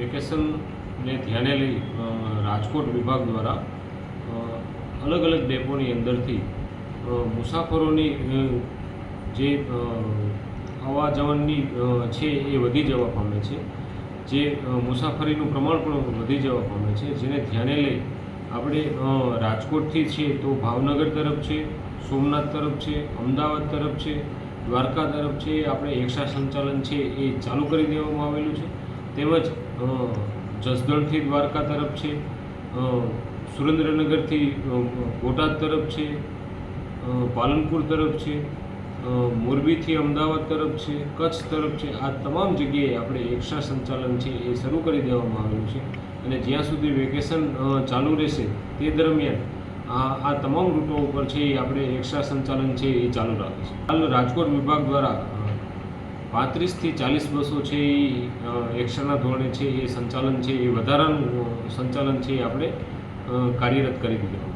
વેકેશનને ધ્યાને લઈ રાજકોટ વિભાગ દ્વારા અલગ અલગ ડેપોની અંદરથી મુસાફરોની જે આવવા જવાની છે એ વધી જવા પામે છે. જે મુસાફરીનું પ્રમાણ પણ વધી જવા પામે છે, જેને ધ્યાને લઈ આપણે રાજકોટથી છે તો ભાવનગર તરફ છે, સોમનાથ તરફ છે, અમદાવાદ તરફ છે, દ્વારકા તરફ છે આપણે એક્સ્ટ્રા સંચાલન છે એ ચાલુ કરી દેવામાં આવેલું છે. તેમજ જસદણથી દ્વારકા તરફ છે સુરેન્દ્રનગરથી બોટાદ તરફ છે પાલનપુર તરફ છે મોરબીથી અમદાવાદ તરફ છે, કચ્છ તરફ છે, આ તમામ જગ્યાએ આપણે એક્સ્ટ્રા સંચાલન છે એ શરૂ કરી દેવામાં આવ્યું છે. અને જ્યાં સુધી વેકેશન ચાલુ રહેશે તે દરમિયાન આ આ તમામ રૂટો ઉપર છે એ આપણે એક્સ્ટ્રા સંચાલન છે એ ચાલુ રાખીશું. હાલ રાજકોટ વિભાગ દ્વારા પાંત્રીસથી ચાલીસ બસો છે એ એક્સ્ટ્રાના ધોરણે છે એ સંચાલન છે એ વધારાનું સંચાલન છે એ આપણે કાર્યરત કરી દીધું.